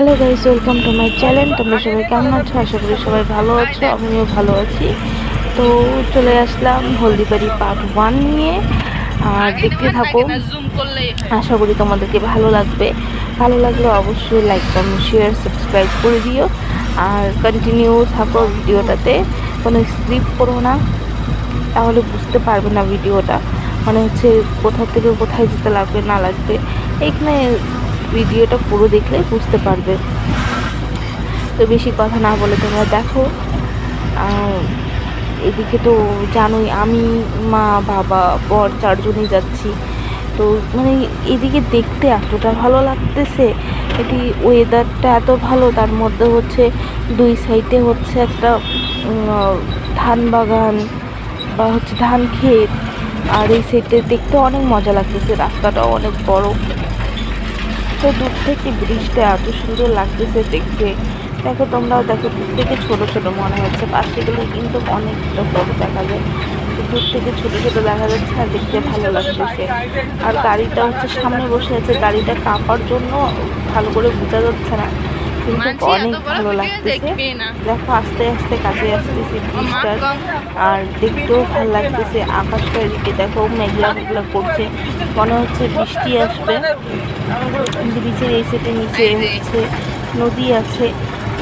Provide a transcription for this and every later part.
Hello guys welcome to my channel তোমরা সবাই কেমন আছো? আশা করি সবাই ভালো আছো আমিও ভালো আছি। তো চলে আসলাম হলদিবাড়ি পার্ট ওয়ান নিয়ে। আর দেখতে থাকো। আশা করি তোমাদেরকে ভালো লাগবে। ভালো লাগলে অবশ্যই লাইক কমেন্ট শেয়ার সাবস্ক্রাইব করে দিও। আর কন্টিনিউ থাকো ভিডিওটাতে। কোনো স্ক্রিপ করো না। তাহলে বুঝতে পারবে না ভিডিওটা। মানে হচ্ছে কোথা থেকে কোথায় যেতে লাগবে না লাগবে। এখানে ভিডিওটা পুরো দেখলেই বুঝতে পারবে। তো বেশি কথা না বলে তোমরা দেখো। এদিকে তো জানোই আমি, মা, বাবা, বর চারজনই যাচ্ছি। তো মানে এদিকে দেখতে এতটা ভালো লাগতেছে, এটি ওয়েদারটা এত ভালো, তার মধ্যে হচ্ছে দুই সাইডে হচ্ছে একটা ধান বাগান বা হচ্ছে ধান ক্ষেত। আর এই সাইডে দেখতে অনেক মজা লাগতেছে, রাস্তাটাও অনেক বড়। তো দূর থেকে ব্রিজটা এত সুন্দর লাগতেছে দেখতে। দেখো তোমরাও দেখো দূর থেকে ছোট ছোট মনে হচ্ছে পাশে গেলে কিন্তু অনেকটা বড় দেখা যায়। দূর থেকে ছোট ছোট দেখা যাচ্ছে আর দেখতে ভালো লাগতেছে। আর গাড়িটা হচ্ছে সামনে বসে আছে গাড়িটা কাঁপার জন্য ভালো করে বোঝা যাচ্ছে না। কিন্তু অনেক ভালো লাগতেছে। দেখো আস্তে আস্তে কাছে আসতেছে ব্রিজটার আর দেখতেও ভালো লাগতেছে আকাশটা এদিকে দেখো মেঘলা মেঘলা করছে। মনে হচ্ছে বৃষ্টি আসবে। ব্রিজের এই নিচে হচ্ছে নদী আছে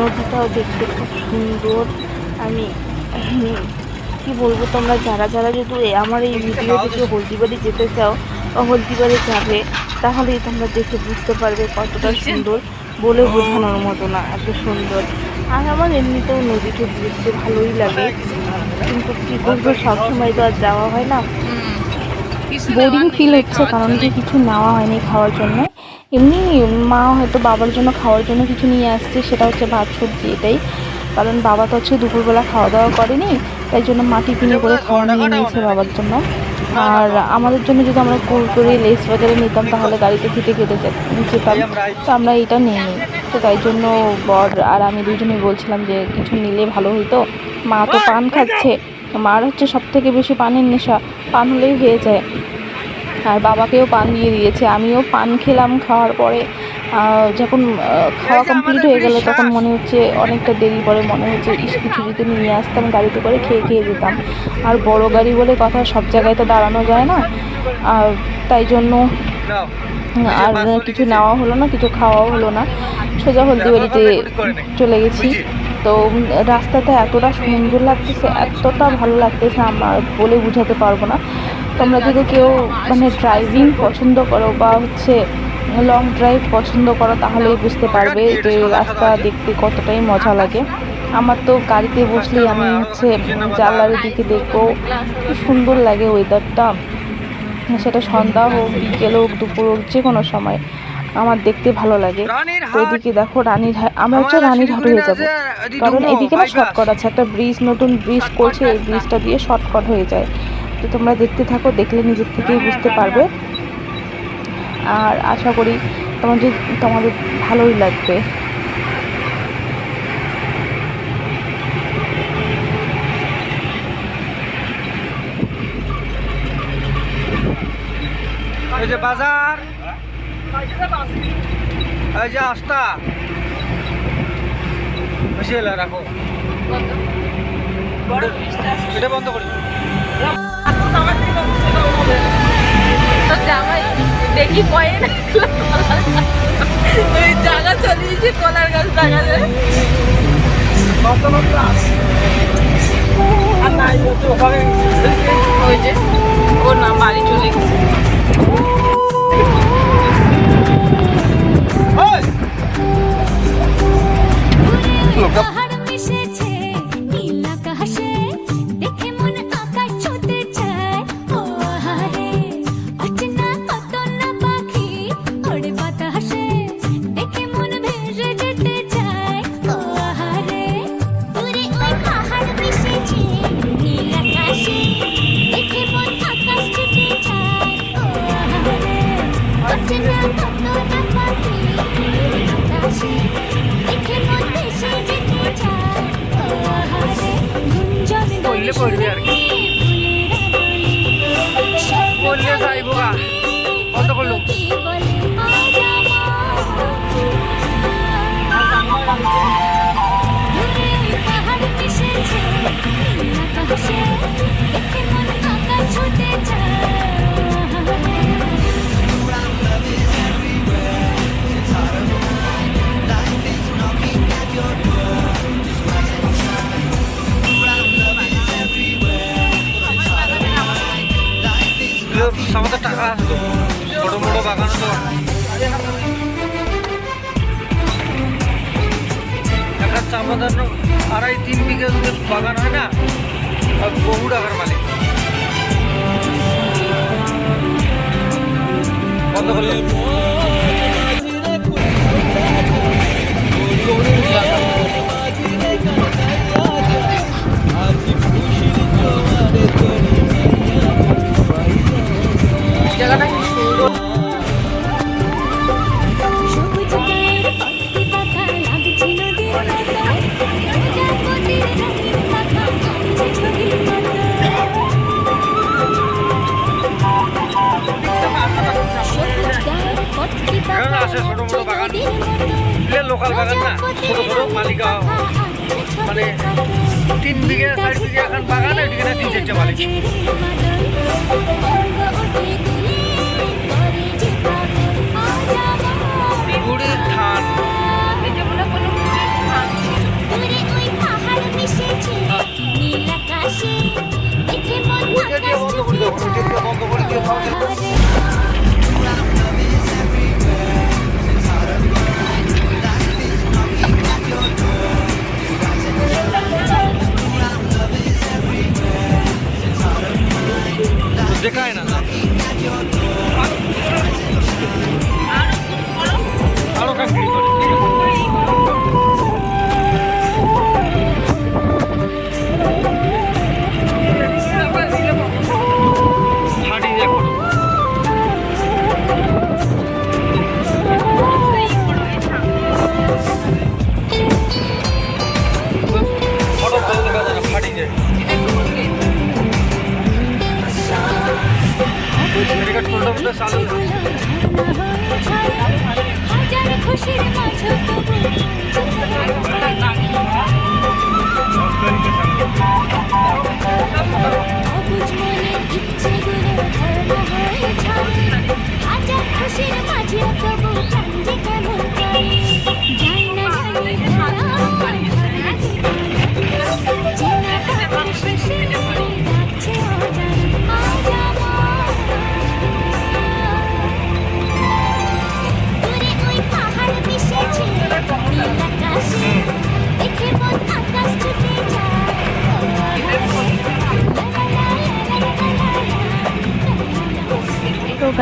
নদীটাও দেখতে খুব সুন্দর। আমি কি বলব তোমরা যারা যারা যদি আমার এই ভিডিও দেখে হলদিবাড়ি যেতে চাও বা হলদিবাড়ি যাবে তাহলেই তোমরা দেখে বুঝতে পারবে কতটা সুন্দর বলে বোঝানোর মতো না এত সুন্দর। আর আমার এমনিতেও নদীতে দেখতে ভালোই লাগে। কিন্তু কী করব সবসময় তো আর যাওয়া হয় না। বোরিং ফিল হচ্ছে কারণ যে কিছু নেওয়া হয়নি খাওয়ার জন্য। এমনি মা হয়তো বাবার জন্য খাওয়ার জন্য কিছু নিয়ে আসছে সেটা হচ্ছে ভাত সবজি এটাই। কারণ বাবা তো হচ্ছে দুপুরবেলা খাওয়া দাওয়া করেনি তাই জন্য মা টিফিনে করে খাওয়া নিয়ে নিয়েছে বাবার জন্য। আর আমাদের জন্য যদি আমরা কুরকুরে লেস বাজারে নিতাম তাহলে গাড়িতে খেতে খেতে যেত- যেতাম। তো আমরা এটা নিইনি তো তাই জন্য বর আর আমি দুজনেই বলছিলাম যে কিছু নিলে ভালো হতো মা তো পান খাচ্ছে। মার হচ্ছে সব থেকে বেশি পানের নেশা। পান হলেই হয়ে যায়। আর বাবাকেও পান দিয়ে দিয়েছে। আমিও পান খেলাম খাওয়ার পরে। যখন খাওয়া কমপ্লিট হয়ে গেল তখন মনে হচ্ছে অনেকটা দেরি পরে মনে হচ্ছে ইস কিছু যদি নিয়ে আসতাম গাড়িতে করে খেয়ে খেয়ে যেতাম। আর বড় গাড়ি বলে কথা সব জায়গায় তো দাঁড়ানো যায় না। আর তাই জন্য আর কিছু নেওয়া হলো না কিছু খাওয়াও হলো না। সোজা হলদিবাড়িতে চলে গেছি। তো রাস্তাটা এতটা সুন্দর লাগতেছে এতটা ভালো লাগতেছে আমার বলে বোঝাতে পারব না। তোমরা যদি কেউ মানে ড্রাইভিং পছন্দ করো বা হচ্ছে লং ড্রাইভ পছন্দ করো তাহলেই বুঝতে পারবে যে রাস্তা দেখতে কতটাই মজা লাগে। আমার তো গাড়িতে বসলেই আমি হচ্ছে জানলার দিকে দেখব কি সুন্দর লাগে ওয়েদারটা সেটা সন্ধ্যা হোক বিকেল হোক দুপুর হোক যে কোনো সময় আমার দেখতে ভালো লাগে। তো এদিকে দেখো রানীর আমরা হচ্ছে রানীর হাট হয়ে যাব। কারণ এদিকে না শর্টকাট আছে একটা ব্রিজ নতুন ব্রিজ করছে এই ব্রিজটা দিয়ে শর্টকাট হয়ে যায়। তো তোমরা দেখতে থাকো দেখলে নিজের থেকেই বুঝতে পারবে। আর আশা করি তোমাদের তোমাদের ভালোই লাগবে। এই যে বাজার। এই যে আস্তা। বেশি রাখো। এটা বন্ধ করি তো জামাই দেখি পয়ে ওই জায়গা চলিয়েছে কলার গাছ দেখা যায়। ওই যে ও না বাড়ি চলে গেছে। বাগান হয় না? বহু টাকার মালিক। জায়গাটা কি সুন্দর। আছে ছোট মোটো বাগান। লোকাল বাগান না ছোট ছোট মালিকা। মানে তিন বিঘে চার বিঘে এখন বাগান এদিকে তিন চারটে মালিক গুড়ির ধান। খুশির মাঝে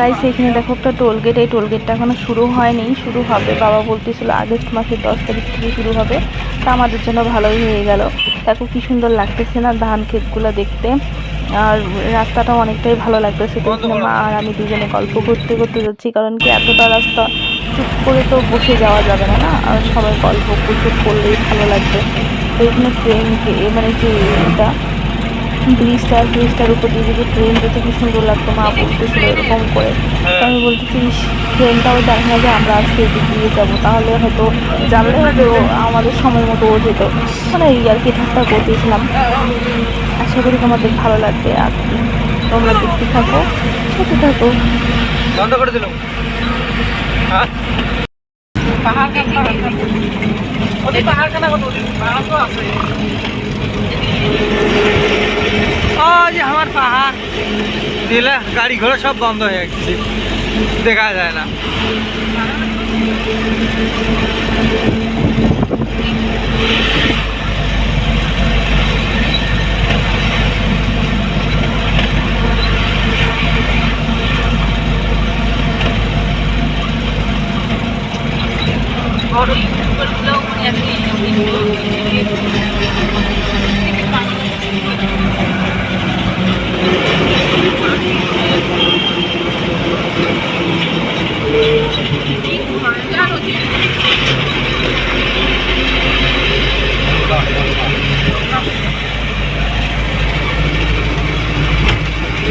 গাইস এখানে দেখো একটা টোল গেট এই টোল গেটটা এখনও শুরু হয়নি, শুরু হবে। বাবা বলতেছিল আগস্ট মাসের দশ তারিখ থেকে শুরু হবে। তা আমাদের জন্য ভালোই হয়ে গেল। দেখো কি সুন্দর লাগতেছে না ধান ক্ষেতগুলো দেখতে। আর রাস্তাটা অনেকটাই ভালো লাগতেছে। তো মা আর আমি দুজনে গল্প করতে করতে যাচ্ছি, কারণ কি এতটা রাস্তা চুপ করে তো বসে যাওয়া যাবে না না? আর সবাই গল্প গুজব করলেই ভালো লাগবে। তো এখানে ট্রেনকে মানে যে এটা ব্রিজটা ব্রিজটার উপর দিয়ে যদি ট্রেন যেতে কি সুন্দর লাগতো মা বলতেছিল এরকম করে। তো আমি বলতেছি ট্রেনটাও দেখা যায় যে আমরা আজকে এদিক দিয়ে যাব। তাহলে হয়তো জানলে হয়তো আমাদের সময় মতো ও যেত। মানে এই আর কি ঠাট্টা করতেছিলাম। আশা করি তোমাদের ভালো লাগবে। আর তোমরা দেখতে থাকো সাথে থাকো। বন্ধ করে দিল হ্যাঁ? পাহাড় পাহাড় পাহাড় তো আছে। আজ আমার পাহাড়। দিলে গাড়ি ঘোড়া সব বন্ধ হয়ে গেছে। দেখা যায় না বড় ইউটিউবারগুলো একই কি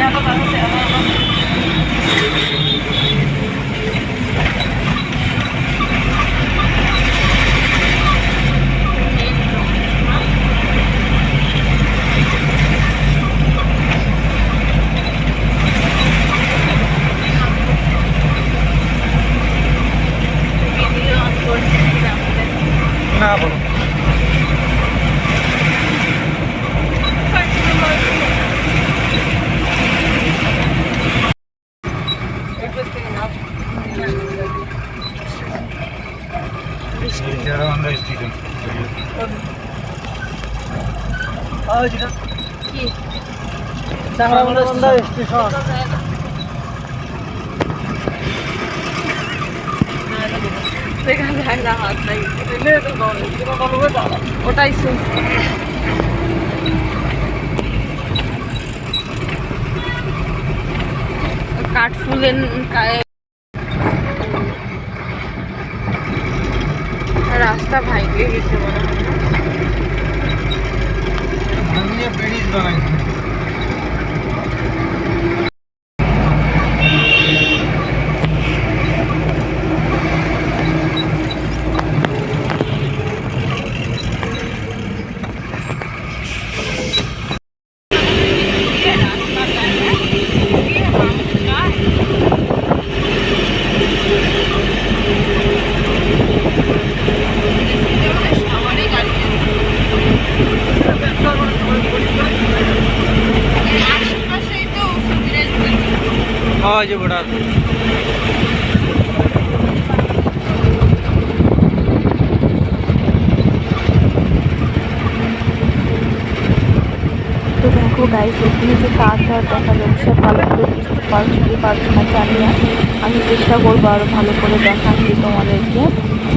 Kaya ako tapos si ano. Station ওটাই কাঠফুলের কা- রাস্তা ভাইকে গেছে মনে হয় না? ব্রিজ বানাইছে হ্যাঁ যে বড় তো দেখো গাইস এখানে যে টার দেখা যাচ্ছে জানি না। আমি চেষ্টা করব আরও ভালো করে দেখাচ্ছি তোমাদেরকে।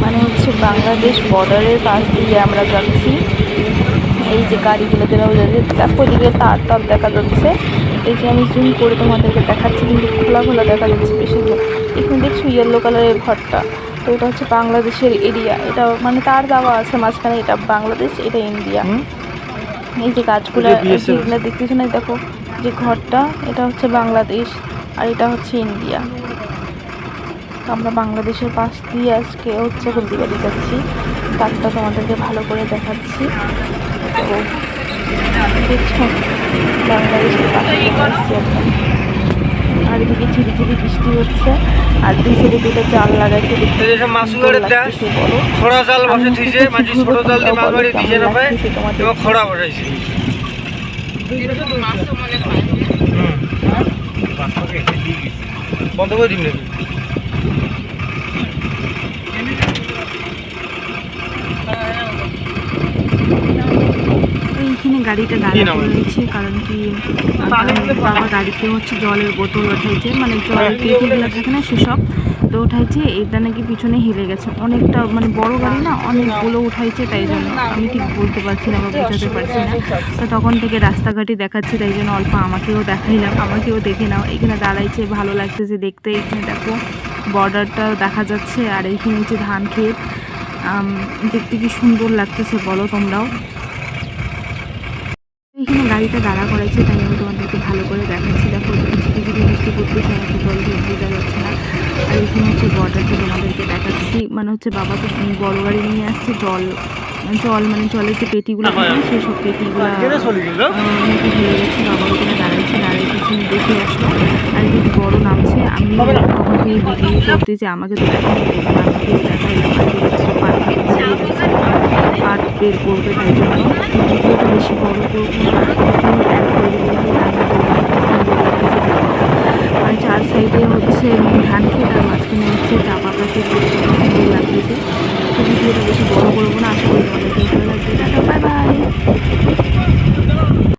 মানে হচ্ছে বাংলাদেশ বর্ডারের পাশ দিয়ে আমরা যাচ্ছি। এই যে গাড়িগুলো যেরকম যাচ্ছে, দেখো এদিকে তার তার দেখা যাচ্ছে। এই যে আমি জুম করে তোমাদেরকে দেখাচ্ছি কিন্তু খোলা খোলা দেখা যাচ্ছে বেশি এখানে দেখছ ইয়েলো কালারের ঘরটা। তো এটা হচ্ছে বাংলাদেশের এরিয়া এটা মানে তার দেওয়া আছে মাঝখানে এটা বাংলাদেশ এটা ইন্ডিয়া। এই যে গাছগুলো দেখতেছো না দেখো যে ঘরটা এটা হচ্ছে বাংলাদেশ আর এটা হচ্ছে ইন্ডিয়া। আমরা বাংলাদেশের পাশ দিয়ে আজকে হচ্ছে হলদিবাড়ি যাচ্ছি। তারটা তোমাদেরকে ভালো করে দেখাচ্ছি। তো দেখছ বাংলাদেশের আর এদিকে ঝিরি ঝিরি বৃষ্টি হচ্ছে। আর দুই সাইডে দুটো জাল লাগাইছে। লাগতেছে জাল বসে থুইছে কিছু ছোট জাল দিয়ে মাছ বাড়ি দিছে না এবং বসাইছে। মনে হয়। বন্ধ করে দিন নাকি এইখানে গাড়িটা দাঁড়া নাম? করে রয়েছে কারণ কি বাবা গাড়িতে হচ্ছে জলের বোতল উঠাইছে মানে জলের পেটিগুলো থাকে না সেসব তো উঠাইছে এটা নাকি পিছনে হেলে গেছে। অনেকটা মানে বড় গাড়ি না অনেকগুলো উঠাইছে তাই জন্য। আমি ঠিক বলতে পারছি না বা বোঝাতে পারছি না। তো তখন থেকে রাস্তাঘাটে দেখাচ্ছি তাই জন্য অল্প আমাকেও দেখাইলাম আমাকেও দেখে নাও। এখানে দাঁড়াইছে ভালো লাগতেছে দেখতে এখানে দেখো বর্ডারটা দেখা যাচ্ছে আর এইখানে হচ্ছে ধান ক্ষেত। দেখতে কি সুন্দর লাগতেছে বলো তোমরাও। এখানে গাড়িটা দাঁড়া করাইছে তাই আমি তোমাদেরকে ভালো করে দেখাচ্ছি। দেখো ঝিরি ঝিরি বৃষ্টি পড়তেছে আমাকে জল বোঝা যাচ্ছে না। আর এখানে হচ্ছে বর্ডারটা তোমাদেরকে দেখাচ্ছি। মানে হচ্ছে বাবা তো বড় গাড়ি নিয়ে আসছে জল জল মানে জলের যে পেটিগুলো থাকে সেই সব পেটিগুলো নাকি হয়ে গেছে বাবা ওখানে দাঁড়াইছে দাঁড়িয়ে পিছনে দেখে আসলো। আর যদি বড় নামছে আমি তখন থেকে ভিডিও করতে যে আমাকে তো দেবো আমাকে দেখাইলাম দেখো পাট বের করবে তাই জন্য ভিডিওটা বেশি বড় করব আর চার সাইডে হচ্ছে ধান খেয়ে তার মাঝখানে হচ্ছে চাপা পাখি সুন্দর লাগতেছে তো ভিডিওটা বেশি বড় করব না, আশা করি অনেক